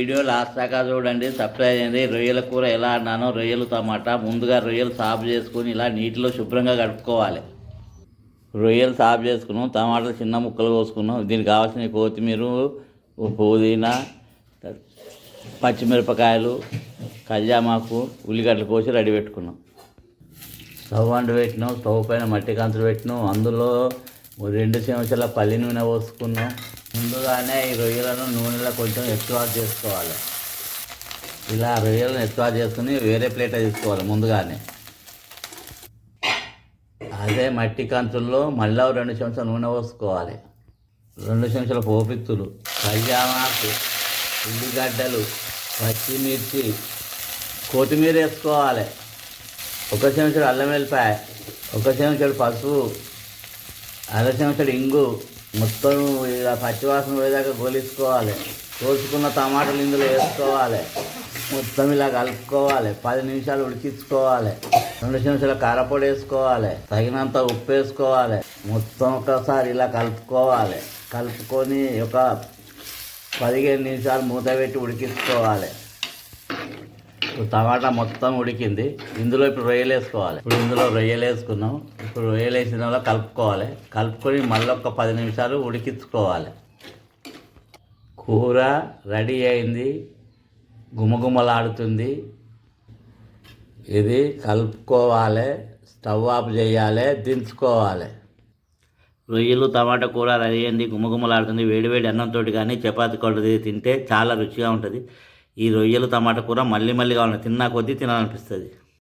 Video last దాకా చూడండి subscribe చేయండి. రొయ్యల కూర ఎలా అన్నానో రొయ్యలు టమాటా ముందుగా రొయ్యలు సాఫ్ చేసుకుని ఇలా నీటిలో శుభ్రంగా కడుక్కోవాలి. రొయ్యలు సాఫ్ చేసుకున్నాం టమాటాలు చిన్న ముక్కలు కోసుకున్నాం. దీనికి కావాల్సిన కొత్తిమీర పుదీనా పచ్చిమిరపకాయలు కళ్యామాకు ఉల్లిగడ్డలు కోసి రెడీ పెట్టుకున్నాం. స్టవ్ అంటు పెట్టినాం స్టవ్ పైన మట్టి కంచులు పెట్టినాం. అందులో రెండు చెంచాల పల్లి నూనె పోసుకున్నాం. ముందుగానే ఈ రొయ్యలను నూనెలో కొంచెం ఎక్కువ చేసుకోవాలి. ఇలా రొయ్యలను ఎక్కువ చేసుకుని వేరే ప్లేట్ తీసుకోవాలి ముందుగానే. అదే మట్టి కంచుల్లో మళ్ళీ రెండు చెంచాల నూనె పోసుకోవాలి. రెండు చెంచాల పోపిత్తులు కళ్యామాకు ఉల్లిగడ్డలు పచ్చిమిర్చి కొత్తిమీర వేసుకోవాలి. ఒక చెంచాడు అల్లం వెల్లిపాయ ఒక చెంచాడు పసుపు అర చెంచాడు ఇంగు మొత్తం ఇలా పచ్చివాసన పోయేదాకా గోలించుకోవాలి. కోసుకున్న టమాటాలు ఇందులో వేసుకోవాలి. మొత్తం ఇలా కలుపుకోవాలి. పది నిమిషాలు ఉడికించుకోవాలి. రెండు నిమిషాల కారపొడి వేసుకోవాలి. తగినంత ఉప్పు వేసుకోవాలి. మొత్తం ఒకసారి ఇలా కలుపుకోవాలి. కలుపుకొని ఒక పదిహేను నిమిషాలు మూత పెట్టి ఉడికించుకోవాలి. టమాటా మొత్తం ఉడికింది. ఇందులో ఇప్పుడు రొయ్యలు వేసుకోవాలి. ఇప్పుడు ఇందులో రొయ్యలు వేసుకున్నాం. ఇప్పుడు రొయ్యలు వేసిన కలుపుకోవాలి. కలుపుకొని మళ్ళీ ఒక పది నిమిషాలు ఉడికించుకోవాలి. కూర రెడీ అయింది. గుమగుమలాడుతుంది. ఇది కలుపుకోవాలి. స్టవ్ ఆఫ్ చేయాలి. దించుకోవాలి. రొయ్యలు టమాటా కూర రెడీ అయింది. గుమగుమలాడుతుంది. వేడివేడి అన్నంతో కానీ చపాతి కొడుది తింటే చాలా రుచిగా ఉంటుంది. ఈ రొయ్యలు టమాటా కూర మళ్ళీ మళ్ళీ కావాలి తిన్నా కొద్దీ తినాలనిపిస్తుంది.